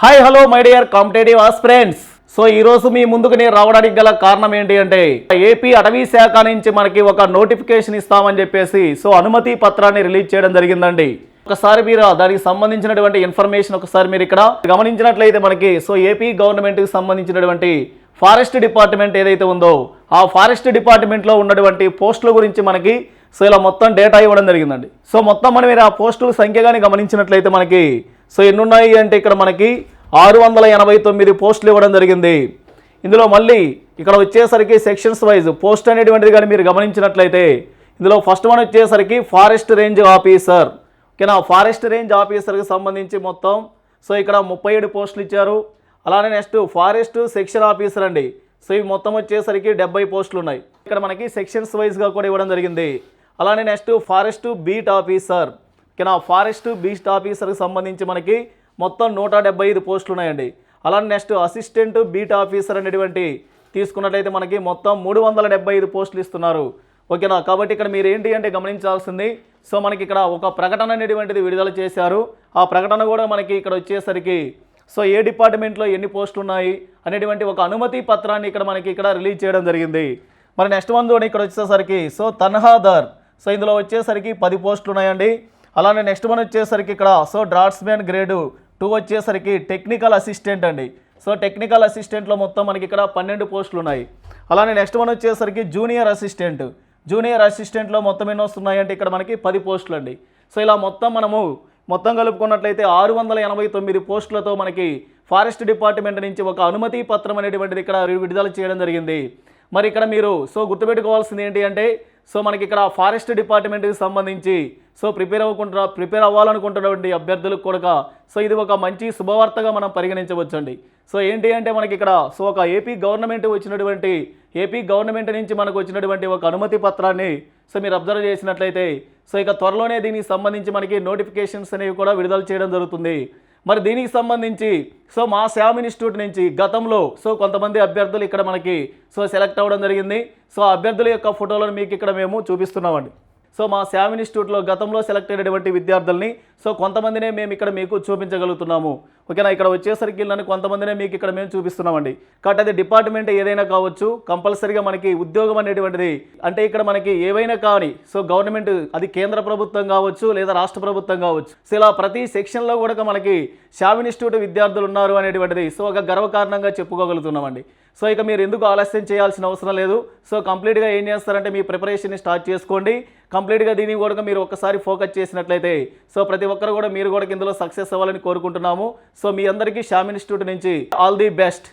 Hi hello my dear competitive aspirants so ఈ రోజు మీ ముందుకు నేను రావడానికి గల కారణం ఏంటి అంటే ఏపీ అటవీ శాఖ నుంచి మనకి ఒక నోటిఫికేషన్ ఇస్తామని చెప్పేసి సో అనుమతి పత్రాన్ని రిలీజ్ చేయడం జరిగిందండి. ఒకసారి మీరు దానికి సంబంధించినటువంటి ఇన్ఫర్మేషన్ ఒకసారి మీరు ఇక్కడ గమనించినట్లయితే మనకి సో ఏపీ గవర్నమెంట్కి సంబంధించినటువంటి ఫారెస్ట్ డిపార్ట్మెంట్ ఏదైతే ఉందో ఆ ఫారెస్ట్ డిపార్ట్మెంట్లో ఉన్నటువంటి పోస్టుల గురించి మనకి సో ఇలా మొత్తం డేటా ఇవ్వడం జరిగిందండి. సో మొత్తం మనం మీరు ఆ పోస్టుల సంఖ్య కానీ గమనించినట్లయితే మనకి సో ఎన్ని ఉన్నాయి అంటే ఇక్కడ మనకి ఆరు వందల ఎనభై తొమ్మిది పోస్టులు ఇవ్వడం జరిగింది. ఇందులో మళ్ళీ ఇక్కడ వచ్చేసరికి సెక్షన్స్ వైజ్ పోస్ట్ అనేటువంటిది కానీ మీరు గమనించినట్లయితే ఇందులో ఫస్ట్ వన్ వచ్చేసరికి ఫారెస్ట్ రేంజ్ ఆఫీసర్. ఓకేనా? ఫారెస్ట్ రేంజ్ ఆఫీసర్కి సంబంధించి మొత్తం. సో ఇక్కడ ముప్పై ఏడు పోస్టులు ఇచ్చారు. అలానే నెక్స్ట్ ఫారెస్ట్ సెక్షన్ ఆఫీసర్ అండి. సో ఇవి మొత్తం వచ్చేసరికి డెబ్బై పోస్టులు ఉన్నాయి. ఇక్కడ మనకి సెక్షన్స్ వైజ్గా కూడా ఇవ్వడం జరిగింది. అలానే నెక్స్ట్ ఫారెస్ట్ బీట్ ఆఫీసర్. ఓకేనా ఫారెస్ట్ బీస్ట్ ఆఫీసర్కి సంబంధించి మనకి మొత్తం నూట డెబ్బై ఐదు పోస్టులు ఉన్నాయండి. అలానే నెక్స్ట్ అసిస్టెంట్ బీట్ ఆఫీసర్ అనేటువంటి తీసుకున్నట్లయితే మనకి మొత్తం మూడు వందల డెబ్బై ఐదు పోస్టులు ఇస్తున్నారు. ఓకేనా? కాబట్టి ఇక్కడ మీరు ఏంటి అంటే గమనించాల్సింది సో మనకి ఇక్కడ ఒక ప్రకటన అనేటువంటిది విడుదల చేశారు. ఆ ప్రకటన కూడా మనకి ఇక్కడ వచ్చేసరికి సో ఏ డిపార్ట్మెంట్లో ఎన్ని పోస్టులు ఉన్నాయి అనేటువంటి ఒక అనుమతి పత్రాన్ని ఇక్కడ మనకి ఇక్కడ రిలీజ్ చేయడం జరిగింది. మరి నెక్స్ట్ వన్ ఇక్కడ వచ్చేసరికి సో తన్హాదర్ సో ఇందులో వచ్చేసరికి పది పోస్టులు ఉన్నాయండి. అలానే నెక్స్ట్ వన్ వచ్చేసరికి ఇక్కడ సో డ్రాట్స్మెన్ గ్రేడు టూ వచ్చేసరికి టెక్నికల్ అసిస్టెంట్ అండి. సో టెక్నికల్ అసిస్టెంట్లో మొత్తం మనకి ఇక్కడ పన్నెండు పోస్టులు ఉన్నాయి. అలానే నెక్స్ట్ వన్ వచ్చేసరికి జూనియర్ అసిస్టెంట్ జూనియర్ అసిస్టెంట్లో మొత్తం ఎన్ని వస్తున్నాయంటే ఇక్కడ మనకి పది పోస్టులు అండి. సో ఇలా మొత్తం మనము మొత్తం కలుపుకున్నట్లయితే ఆరు వందల ఎనభై తొమ్మిది పోస్టులతో మనకి ఫారెస్ట్ డిపార్ట్మెంట్ నుంచి ఒక అనుమతి పత్రం అనేటువంటిది ఇక్కడ విడుదల చేయడం జరిగింది. మరి ఇక్కడ మీరు సో గుర్తుపెట్టుకోవాల్సింది ఏంటి అంటే సో మనకి ఇక్కడ ఫారెస్ట్ డిపార్ట్మెంట్కి సంబంధించి సో ప్రిపేర్ అవ్వకుండా ప్రిపేర్ అవ్వాలనుకుంటున్నటువంటి అభ్యర్థులకు కూడా సో ఇది ఒక మంచి శుభవార్తగా మనం పరిగణించవచ్చండి. సో ఏంటి అంటే మనకి ఇక్కడ సో ఒక ఏపీ గవర్నమెంట్ వచ్చినటువంటి ఏపీ గవర్నమెంట్ నుంచి మనకు వచ్చినటువంటి ఒక అనుమతి పత్రాన్ని సో మీరు అబ్జర్వ్ చేసినట్లయితే సో ఇక త్వరలోనే దీనికి సంబంధించి మనకి నోటిఫికేషన్స్ అనేవి కూడా విడుదల చేయడం జరుగుతుంది. మరి దీనికి సంబంధించి సో మా శ్యామ్ ఇన్స్టిట్యూట్ నుంచి గతంలో సో కొంతమంది అభ్యర్థులు ఇక్కడ మనకి సో సెలెక్ట్ అవ్వడం జరిగింది. సో అభ్యర్థుల యొక్క ఫోటోలను మీకు ఇక్కడ మేము చూపిస్తున్నామండి. సో మా శ్యామ్ ఇన్స్టిట్యూట్లో గతంలో సెలెక్ట్ అయినటువంటి విద్యార్థుల్ని సో కొంతమందినే మేము ఇక్కడ మీకు చూపించగలుగుతున్నాము. ఓకేనా? ఇక్కడ వచ్చేసరికి నన్ను కొంతమందినే మీకు ఇక్కడ మేము చూపిస్తున్నామండి. కాబట్టి అది డిపార్ట్మెంట్ ఏదైనా కావచ్చు కంపల్సరీగా మనకి ఉద్యోగం అనేటువంటిది అంటే ఇక్కడ మనకి ఏవైనా కానీ సో గవర్నమెంట్ అది కేంద్ర ప్రభుత్వం కావచ్చు లేదా రాష్ట్ర ప్రభుత్వం కావచ్చు. సో ఇలా ప్రతి సెక్షన్లో కూడా మనకి శామ్ ఇన్స్టిట్యూట్ విద్యార్థులు ఉన్నారు అనేటువంటిది సో ఒక గర్వకారణంగా చెప్పుకోగలుగుతున్నామండి. సో ఇక మీరు ఎందుకు ఆలస్యం చేయాల్సిన అవసరం లేదు. సో కంప్లీట్గా ఏం చేస్తారంటే మీ ప్రిపరేషన్ని స్టార్ట్ చేసుకోండి. కంప్లీట్గా దీన్ని కూడా మీరు ఒకసారి ఫోకస్ చేసినట్లయితే సో ప్రతి ఒక్కరు కూడా మీరు కూడా ఇందులో సక్సెస్ అవ్వాలని కోరుకుంటున్నాము. సో మీ అందరికీ శ్యామ్ ఇన్స్టిట్యూట్ నుంచి ఆల్ ది బెస్ట్.